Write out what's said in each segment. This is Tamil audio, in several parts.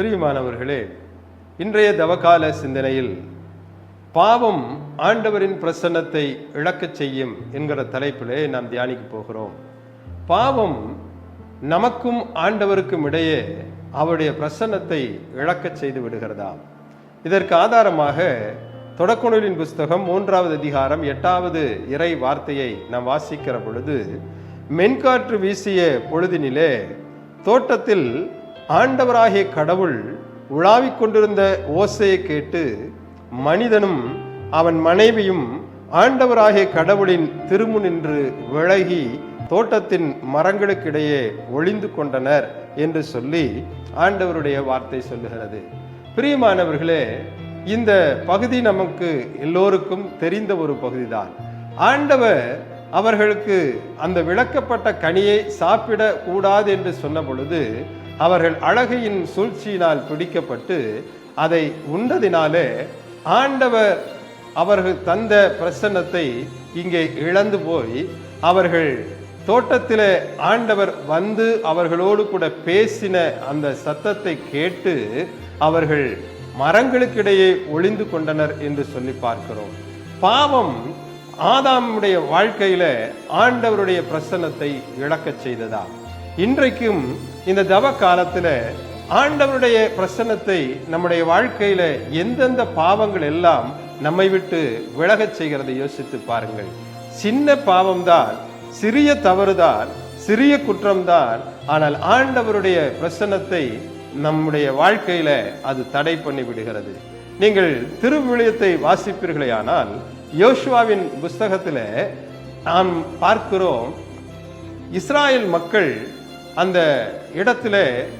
பிரியமானவர்களே இன்றைய தவகால சிந்தனையில் பாவம் ஆண்டவரின் பிரசன்னத்தை இழக்கச் செய்யும் என்கிற தலைப்பிலே நாம் தியானிக்க போகிறோம். பாவம் நமக்கும் ஆண்டவருக்கும் இடையே அவருடைய பிரசன்னத்தை இழக்கச் செய்து விடுகிறதா இதற்கு ஆதாரமாக தொடக்குணலின் புஸ்தகம் மூன்றாவது அதிகாரம் எட்டாவது இறை வார்த்தையை நாம் வாசிக்கிற பொழுது மென்காற்று வீசிய பொழுதினிலே தோட்டத்தில் ஆண்டவராகிய கடவுள் உலாவிக் கொண்டிருந்த ஓசையை கேட்டு மனிதனும் அவன் மனைவியும் ஆண்டவராகிய கடவுளின் திருமுனின்று விலகி தோட்டத்தின் மரங்களுக்கிடையே ஒளிந்து கொண்டனர் என்று சொல்லி ஆண்டவருடைய வார்த்தை சொல்லுகிறது. பிரியமானவர்களே இந்த பகுதி நமக்கு எல்லோருக்கும் தெரிந்த ஒரு பகுதிதான். ஆண்டவர் அவர்களுக்கு அந்த விளக்கப்பட்ட கனியை சாப்பிடக்கூடாது என்று சொன்ன பொழுது அவர்கள் அழகையின் சூழ்ச்சியினால் பிடிக்கப்பட்டு அதை உண்டதினாலே ஆண்டவர் அவர்கள் தந்த பிரசன்னத்தை இங்கே இழந்து போய் அவர்கள் தோட்டத்தில் ஆண்டவர் வந்து அவர்களோடு கூட பேசின அந்த சத்தத்தை கேட்டு அவர்கள் மரங்களுக்கிடையே ஒளிந்து கொண்டனர் என்று சொல்லி பார்க்கிறோம். பாவம் ஆதாமுடைய வாழ்க்கையில ஆண்டவருடைய பிரசன்னத்தை இழக்கச் செய்ததா? இன்றைக்கும் இந்த தவ காலத்தில் ஆண்டவருடைய பிரசன்னத்தை நம்முடைய வாழ்க்கையில எந்தெந்த பாவங்கள் எல்லாம் நம்மை விட்டு விலகச் செய்கிறதை யோசித்து பாருங்கள். சின்ன பாவம்தான் சிறிய தவறுதான் சிறிய குற்றம்தான் ஆனால் ஆண்டவருடைய பிரசன்னத்தை நம்முடைய வாழ்க்கையில அது தடை பண்ணி விடுகிறது. நீங்கள் திருவிழியத்தை வாசிப்பீர்களேயானால் யோசுவாவின் புஸ்தகத்தில் நாம் பார்க்கிறோம் இஸ்ராயல் மக்கள் அந்த இடத்துல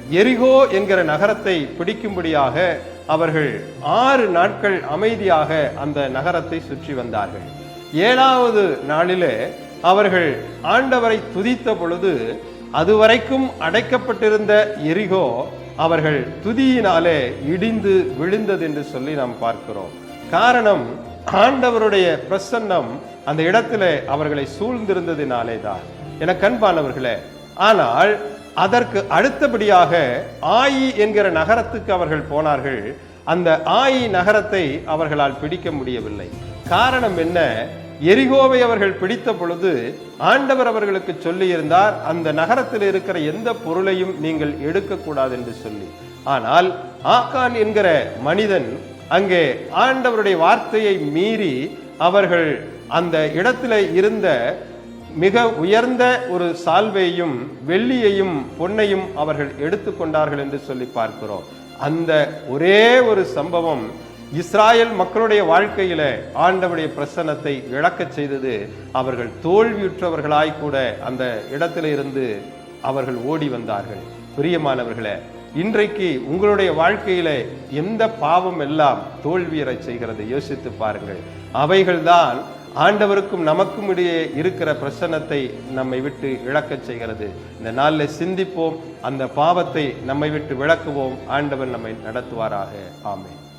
எரிகோ என்கிற நகரத்தை பிடிக்கும்படியாக அவர்கள் ஆறு நாட்கள் அமைதியாக அந்த நகரத்தை சுற்றி வந்தார்கள். ஏழாவது நாளிலே அவர்கள் ஆண்டவரை துதித்த பொழுது அதுவரைக்கும் அடைக்கப்பட்டிருந்த எரிகோ அவர்கள் துதியினாலே இடிந்து விழுந்தது என்று சொல்லி நாம் பார்க்கிறோம். காரணம் ஆண்டவருடைய பிரசன்னம் அந்த இடத்துல அவர்களை சூழ்ந்திருந்ததினாலே தான் என கண்பானவர்களே ஆனால் அதற்கு அடுத்தபடியாக ஆயி என்கிற நகரத்துக்கு அவர்கள் போனார்கள். அந்த ஆயி நகரத்தை அவர்களால் பிடிக்க முடியவில்லை. காரணம் என்ன? எரிகோவை அவர்கள் பிடித்த பொழுது ஆண்டவர் அவர்களுக்கு சொல்லியிருந்தார் அந்த நகரத்தில் இருக்கிற எந்த பொருளையும் நீங்கள் எடுக்கக்கூடாது என்று சொல்லி. ஆனால் ஆக்கான் என்கிற மனிதன் அங்கே ஆண்டவருடைய வார்த்தையை மீறி அவர்கள் அந்த இடத்துல இருந்த மிக உயர்ந்த ஒரு சால்வையும் வெள்ளியையும் பொன்னையும் அவர்கள் எடுத்துக்கொண்டார்கள் என்று சொல்லி பார்க்கிறோம். அந்த ஒரே ஒரு சம்பவம் இஸ்ராயல் மக்களுடைய வாழ்க்கையில ஆண்டவுடைய பிரசன்னத்தை இழக்க செய்தது. அவர்கள் தோல்வியுற்றவர்களாய் கூட அந்த இடத்துல இருந்து அவர்கள் ஓடி வந்தார்கள். பிரியமானவர்களே இன்றைக்கு உங்களுடைய வாழ்க்கையில எந்த பாவம் எல்லாம் தோல்வியரை செய்கிறது? யோசித்து பாருங்கள். அவைகள்தான் ஆண்டவருக்கும் நமக்கும் இடையே இருக்கிற பிரசன்னத்தை நம்மை விட்டு இழக்கச் செய்கிறது. இந்த நாளில் சிந்திப்போம் அந்த பாவத்தை நம்மை விட்டு விளக்குவோம் ஆண்டவர் நம்மை நடத்துவாராக. ஆமேன்.